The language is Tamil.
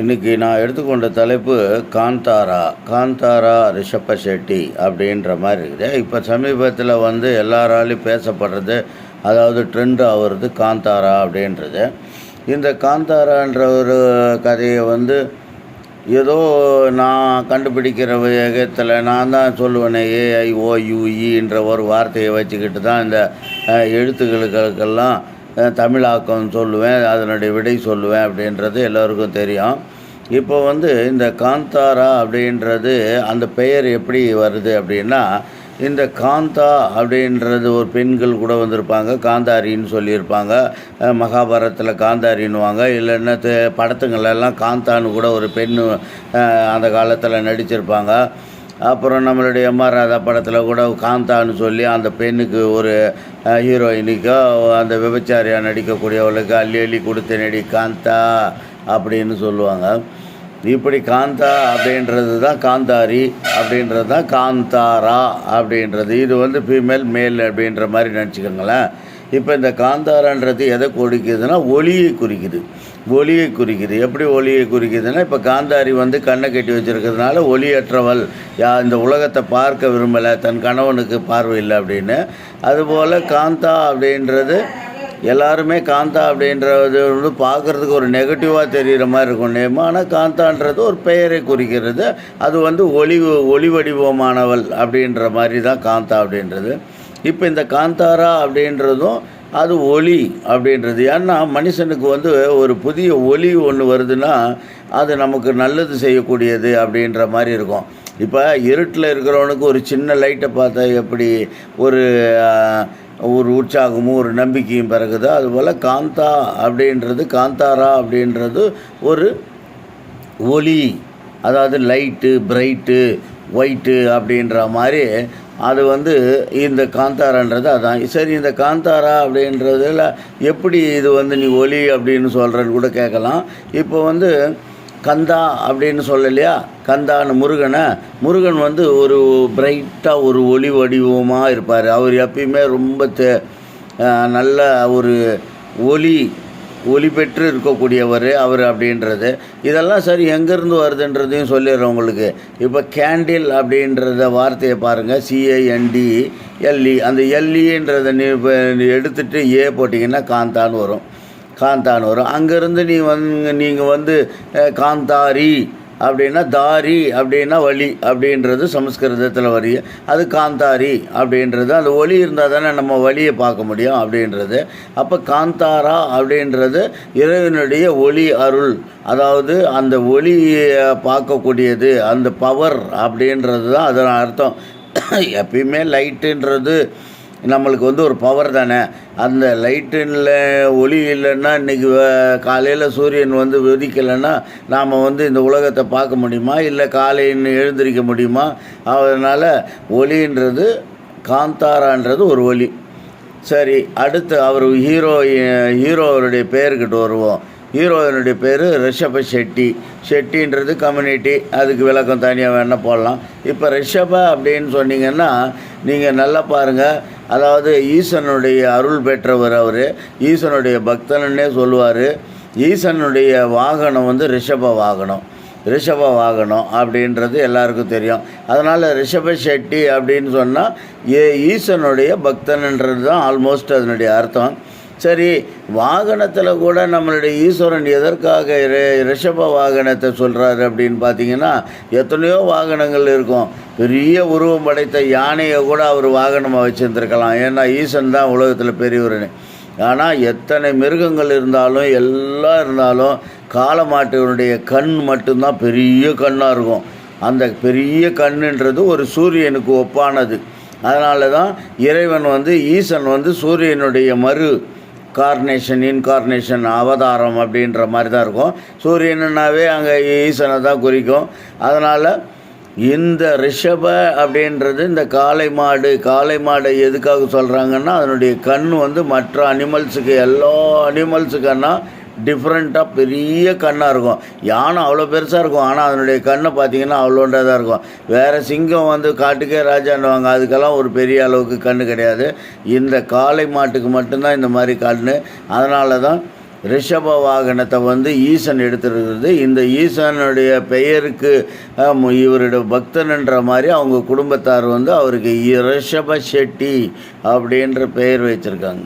இன்றைக்கி நான் எடுத்துக்கொண்ட தலைப்பு காந்தாரா காந்தாரா ரிஷப்ப செட்டி அப்படின்ற மாதிரி இருக்குது. இப்போ சமீபத்தில் வந்து எல்லாராலையும் பேசப்படுறது அதாவது ட்ரெண்ட் ஆகுறது காந்தாரா அப்படின்றது. இந்த காந்தாரான்ற ஒரு கதையை வந்து ஏதோ நான் கண்டுபிடிக்கிற வேகத்தில் நான் தான் சொல்லுவேனே ஏஐஓயுஇன்ற ஒரு வார்த்தையை வச்சுக்கிட்டு தான் இந்த எழுத்துக்களுக்கெல்லாம் தமிழாக்கம் சொல்லுவேன் அதனுடைய விடை சொல்லுவேன் அப்படின்றது எல்லோருக்கும் தெரியும். இப்போ வந்து இந்த காந்தாரா அப்படின்றது அந்த பெயர் எப்படி வருது அப்படின்னா இந்த காந்தா அப்படின்றது ஒரு பெண்கள் கூட வந்திருப்பாங்க காந்தாரின்னு சொல்லியிருப்பாங்க. மகாபாரத்தில் மகாபாரதத்தில் காந்தாரின்னுவாங்க இல்லைன்னா படத்துங்களெல்லாம் காந்தான்னு கூட ஒரு பெண் அந்த காலத்தில் நடிச்சிருப்பாங்க. அப்புறம் நம்மளுடைய எம்ஆர் ராதா படத்தில் கூட காந்தான்னு சொல்லி அந்த பெண்ணுக்கு ஒரு ஹீரோயினுக்கோ அந்த விபச்சாரியாக நடிக்கக்கூடியவளுக்கு அள்ளி அள்ளி கொடுத்து நடி காந்தா அப்படின்னு சொல்லுவாங்க. இப்படி காந்தா அப்படின்றது தான் காந்தாரி அப்படின்றது தான் காந்தாரா அப்படின்றது. இது வந்து ஃபீமேல் மேல் அப்படின்ற மாதிரி நினச்சிக்கோங்களேன் இப்போ இந்த காந்தாரான்றது எதை குறிக்குதுன்னா ஒளியை குறிக்குது. ஒளியை குறிக்குது. எப்படி ஒளியை குறிக்குதுன்னா இப்போ காந்தாரி வந்து கண்ணை கட்டி வச்சுருக்கிறதுனால ஒளியற்றவள். யா இந்த உலகத்தை பார்க்க விரும்பலை தன் கணவனுக்கு பார்வை இல்லை அப்படின்னு. அதுபோல் காந்தா அப்படின்றது எல்லாருமே காந்தா அப்படின்றது வந்து பார்க்குறதுக்கு ஒரு நெகட்டிவாக தெரிகிற மாதிரி இருக்கும். நேம் ஆனால் காந்தான்றது ஒரு பெயரை குறிக்கிறது. அது வந்து ஒளி ஒளி வடிவமானவள் அப்படின்ற மாதிரி தான் காந்தா அப்படின்றது. இப்போ இந்த காந்தாரா அப்படின்றதும் அது ஒளி அப்படின்றது. ஏன்னா மனுஷனுக்கு வந்து ஒரு புதிய ஒளி ஒன்று வருதுன்னா அது நமக்கு நல்லது செய்யக்கூடியது அப்படின்ற மாதிரி இருக்கும். இப்போ இருட்டில் இருக்கிறவனுக்கு ஒரு சின்ன லைட்டை பார்த்தா எப்படி ஒரு ஒரு உற்சாகமும் ஒரு நம்பிக்கையும் பிறகுதோ? அதுபோல் காந்தா அப்படின்றது காந்தாரா அப்படின்றது ஒரு ஒளி. அதாவது லைட்டு பிரைட்டு ஒயிட்டு அப்படின்ற மாதிரி அது வந்து இந்த காந்தாரான்றது அதான். சரி இந்த காந்தாரா அப்படின்றதுல எப்படி இது வந்து நீ ஒளி அப்படின்னு சொல்கிறன்னு கூட கேட்கலாம். இப்போ வந்து கந்தா அப்படின்னு சொல்லலையா? கந்தான்னு முருகனை. முருகன் வந்து ஒரு பிரைட்டாக ஒரு ஒளி வடிவமாக இருப்பார். அவர் எப்பயுமே ரொம்ப தே நல்ல ஒரு ஒளி ஒளி பெற்று இருக்கக்கூடியவர் அவர் அப்படின்றது. இதெல்லாம் சரி எங்கேருந்து வருதுன்றதையும் சொல்லிடுறேன் உங்களுக்கு. இப்போ கேண்டில் அப்படின்றத வார்த்தையை பாருங்கள் சிஏஎன்டி எல்இ அந்த எல்இன்றதை நீ இப்போ எடுத்துகிட்டு ஏ போட்டிங்கன்னா காந்தான்னு வரும். காந்தான்னு வரும். அங்கேருந்து நீ வந்து நீங்கள் வந்து காந்தாரி அப்படின்னா தாரி அப்படின்னா வழி அப்படின்றது சமஸ்கிருதத்தில் வரி அது காந்தாரி அப்படின்றது. அந்த ஒளி இருந்தால் தானே நம்ம வழியை பார்க்க முடியும் அப்படின்றது. அப்போ காந்தாரா அப்படின்றது இறைவனுடைய ஒளி அருள். அதாவது அந்த ஒளியை பார்க்கக்கூடியது அந்த பவர் அப்படின்றது தான் அதன் அர்த்தம். எப்பயுமே லைட்டுன்றது நம்மளுக்கு வந்து ஒரு பவர் தானே. அந்த லைட்டில் ஒளி இல்லைன்னா இன்றைக்கி காலையில் சூரியன் வந்து உதிக்கலைன்னா நாம் வந்து இந்த உலகத்தை பார்க்க முடியுமா? இல்லை காலைன்னு எழுந்திருக்க முடியுமா? அதனால் ஒளின்றது காந்தாரான்றது ஒரு ஒளி. சரி அடுத்து அவர் ஹீரோ ஹீரோவருடைய பேர்கிட்ட வருவோம். ஹீரோயினுடைய பேர் ரிஷப ஷெட்டி. ஷெட்டின்றது கம்யூனிட்டி அதுக்கு விளக்கம் தனியாக வேணால் போடலாம். இப்போ ரிஷப அப்படின்னு சொன்னீங்கன்னா நீங்கள் நல்லா பாருங்கள் அதாவது ஈசனுடைய அருள் பெற்றவர் அவர். ஈசனுடைய பக்தனே சொல்லுவார். ஈசனுடைய வாகனம் வந்து ரிஷப வாகனம். ரிஷப வாகனம் அப்படின்றது எல்லாருக்கும் தெரியும். அதனால் ரிஷப ஷெட்டி அப்படின்னு சொன்னால் ஏ ஈசனுடைய பக்தன்ன்றது தான் ஆல்மோஸ்ட் அதனுடைய அர்த்தம். சரி வாகனத்தில் கூட நம்மளுடைய ஈஸ்வரன் எதற்காக ரிஷப வாகனத்தை சொல்கிறாரு அப்படின்னு பார்த்தீங்கன்னா எத்தனையோ வாகனங்கள் இருக்கும். பெரிய உருவம் படைத்த யானையை கூட அவர் வாகனமாக வச்சுருந்துருக்கலாம். ஏன்னா ஈசன் தான் உலகத்தில் பெரியவருன்னு ஆனால் எத்தனை மிருகங்கள் இருந்தாலும் எல்லாம் இருந்தாலும் காலமாட்டினுடைய கண் மட்டும்தான் பெரிய கண்ணாக இருக்கும். அந்த பெரிய கண்ணுன்றது ஒரு சூரியனுக்கு ஒப்பானது. அதனால தான் இறைவன் வந்து ஈசன் வந்து சூரியனுடைய மறு கார்னேஷன் இன்கார்னேஷன் அவதாரம் அப்படின்ற மாதிரி தான் இருக்கும். சூரியனுனாவே அங்கே ஈசனை தான் குறிக்கும். அதனால் இந்த ரிஷப அப்படின்றது இந்த காளை மாடு காளை மாடை எதுக்காக சொல்கிறாங்கன்னா அதனுடைய கண் வந்து மற்ற அனிமல்ஸுக்கு எல்லா அனிமல்ஸுக்குன்னா டிஃப்ரெண்ட்டாக பெரிய கண்ணாக இருக்கும். யானை அவ்வளோ பெருசாக இருக்கும் ஆனால் அதனுடைய கண்ணை பார்த்தீங்கன்னா அவ்வளோண்டாக தான் இருக்கும். வேறு சிங்கம் வந்து காட்டுக்கே ராஜான்னுவாங்க அதுக்கெல்லாம் ஒரு பெரிய அளவுக்கு கண்ணு கிடையாது. இந்த காளை மாட்டுக்கு மட்டும்தான் இந்த மாதிரி கண்ணு. அதனால தான் ரிஷப வாகனத்தை வந்து ஈசன் எடுத்துருக்கிறது இந்த ஈசனுடைய பெயருக்கு இவருடைய பக்தன்ன்ற மாதிரி அவங்க குடும்பத்தார் வந்து அவருக்கு இ- ரிஷப செட்டி அப்படின்ற பெயர் வச்சுருக்காங்க.